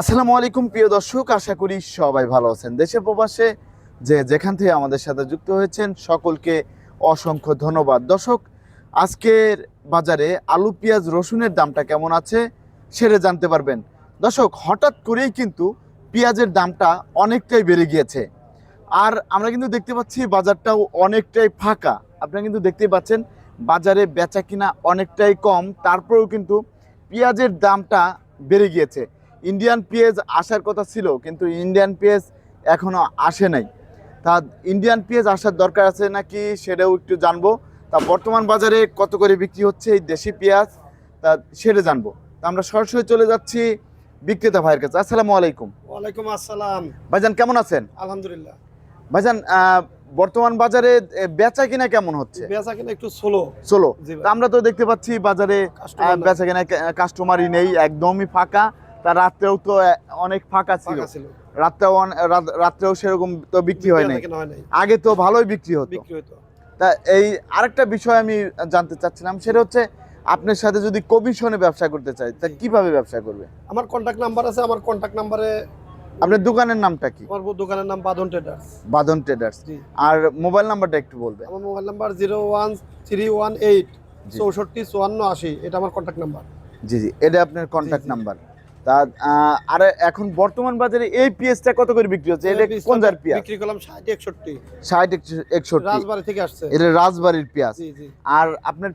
আসসালামু আলাইকুম, প্রিয় দর্শক। আশা করি সবাই ভালো আছেন। দেশে প্রবাসে যে যেখান থেকে আমাদের সাথে যুক্ত হয়েছেন, সকলকে অসংখ্য ধন্যবাদ। দর্শক, আজকের বাজারে আলু, পেঁয়াজ, রসুনের দামটা কেমন আছে সেটা জানতে পারবেন। দর্শক, হঠাৎ করেই কিন্তু পেঁয়াজের দামটা অনেকটাই বেড়ে গিয়েছে। আর আমরা কিন্তু দেখতে পাচ্ছি বাজারটাও অনেকটাই ফাঁকা। আপনারা কিন্তু দেখতেই পাচ্ছেন, বাজারে বেচা কিনা অনেকটাই কম। তারপরেও কিন্তু পেঁয়াজের দামটা বেড়ে গিয়েছে। ইন্ডিয়ান পেঁয়াজ আসার কথা ছিল কিন্তু ইন্ডিয়ান পেঁয়াজ এখনও আসে নাই। তা ইন্ডিয়ান পেঁয়াজ আসার দরকার আছে নাকি সেটাও একটু জানব। তা বর্তমান বাজারে কত করে বিক্রি হচ্ছে এই দেশি পেঁয়াজ তা সেটা জানব। তা আমরা সরাসরি চলে যাচ্ছি বিক্রেতা ভাইয়ের কাছে। আসসালামু আলাইকুম। ওয়ালাইকুম আসসালাম। ভাইজান কেমন আছেন? আলহামদুলিল্লাহ। ভাইজান বর্তমান বাজারে বেচা কিনা কেমন হচ্ছে? বেচা কিনা একটু স্লো তা আমরা তো দেখতে পাচ্ছি বাজারে কাস্টমার বেচা কিনা কাস্টমারই নেই একদমই ফাঁকা। তা রাত্রেও তো অনেক ফাঁকা ছিল। রাত্রেও রাত্রেও সেরকম তো বিক্রি হয় নাই। আগে তো ভালোই বিক্রি হতো। তা এই আরেকটা বিষয় আমি জানতে চাচ্ছিলাম সেটা হচ্ছে আপনার সাথে যদি কমিশনে ব্যবসা করতে চাই তা কীভাবে ব্যবসা করবে? আমার কন্টাক্ট নাম্বার আছে আমার কন্টাক্ট নাম্বারে আপনার দোকানের নামটা কি? আমার দোকানের নাম বাদন ট্রেডার্স বাদন ট্রেডার্স আর মোবাইল নাম্বারটা একটু বলবে আমার mobile number zero one three one eight. চৌষট্টি চুয়ান্ন আশি এটা আমার কন্টাক্ট নাম্বার জি জি এটা আপনার কন্ট্যাক্ট নাম্বার তা আর এখন বর্তমান বাজারে এই কত করে বিক্রি হচ্ছে? এটা কোন জার পেঁয়াজ? বিক্রি করলাম রাজবাড়ি থেকে আসছে। এটা রাজবাড়ির পেঁয়াজ। আর আপনার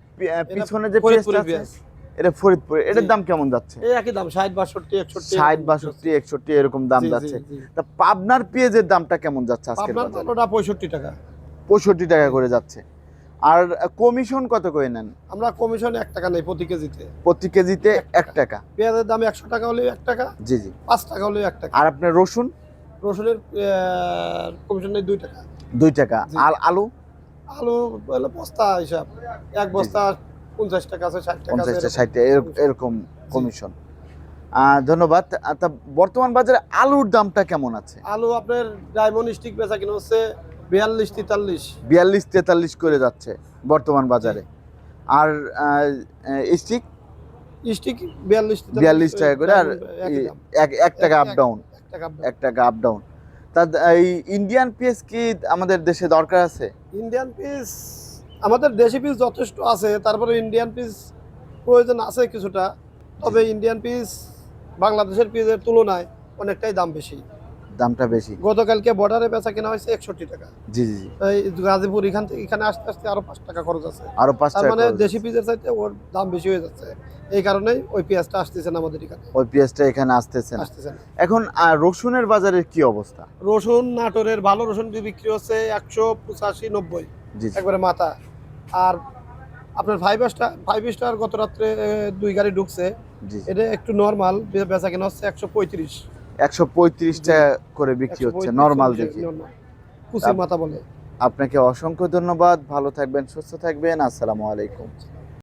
পিছনে যে পেঁয়াজটা আছে। এটা ফরিদপুর। এটার দাম কেমন যাচ্ছে? এই একই দাম ষাট বাষট্টি একষট্টি। ষাট বাষট্টি একষট্টি এরকম দাম যাচ্ছে। তা পাবনার পেঁয়াজের দামটা কেমন যাচ্ছে আপনার বাজারে? ওটা টাকা। পঁয়ষট্টি টাকা করে যাচ্ছে। আর কমিশন কত করে নেন? আমরা কমিশন এক টাকা নেই প্রতি কেজিতে। প্রতি কেজিতে এক টাকা। পেঁয়াজের দাম একশো টাকা হলেও এক টাকা। জি জি। পাঁচ টাকা হলেও এক টাকা। আর আপনার রসুন? রসুনের কমিশন নেই দুই টাকা। দুই টাকা। আর আলু? আলু হলো বস্তা হিসাব। এক বস্তা পঞ্চাশ টাকা আছে ষাট টাকা আছে পঞ্চাশটা এরকম। কমিশন। ধন্যবাদ। তা বর্তমান বাজারে আলুর দামটা কেমন আছে? আলু আপনার ডায়মন্ড স্টিক বেচা কিনা হচ্ছে বিয়াল্লিশ তেতাল্লিশ। বিয়াল্লিশ তেতাল্লিশ করে যাচ্ছে বর্তমান বাজারে। আর স্টিক? স্টিক বিয়াল্লিশ বিয়াল্লিশ টাকা করে আর। এক- টাকা আপ ডাউন এক টাকা। আপ ডাউন তা এই ইন্ডিয়ান পিএস কি আমাদের দেশে দরকার আছে? ইন্ডিয়ান পিস আমাদের দেশি পিস যথেষ্ট আছে তারপরে ইন্ডিয়ান পিস প্রয়োজন আছে কিছুটা। তবে ইন্ডিয়ান পিস বাংলাদেশের পিসের তুলনায় অনেকটাই দাম বেশি। দামটা বেশি। গতকালকে বর্ডারে বেচা কেনা হয়েছে একষট্টি টাকা। জি জি এই গাজীপুর এখান থেকে এখানে আসতে আসতে আরও পাঁচ টাকা খরচ আছে। আরও পাঁচ টাকা মানে দেশি আছে। চাইতে ওর দাম বেশি হয়ে যাচ্ছে। এই কারণেই ওই পেঁয়াজটা আসতেছে না আমাদের এখানে। ওই পেঁয়াজটা এখানে আসতেছে না। এখন রসুনের বাজারের কি অবস্থা? রসুন নাটোরের ভালো রসুন বিক্রি হচ্ছে একশো পঁচাশি নব্বই। একবারে মাথা। আর আপনার ফাইভ স্টার ফাইভ স্টার গত রাত্রে দুই গাড়ি ঢুকছে। এটা একটু নর্মাল বেচা কেনা হচ্ছে একশো পঁয়ত্রিশ। একশো পঁয়ত্রিশ টাকা করে বিক্রি হচ্ছে নর্মাল দেখি। মাথা বলে। আপনাকে অসংখ্য ধন্যবাদ ভালো থাকবেন সুস্থ থাকবেন আসসালামু আলাইকুম।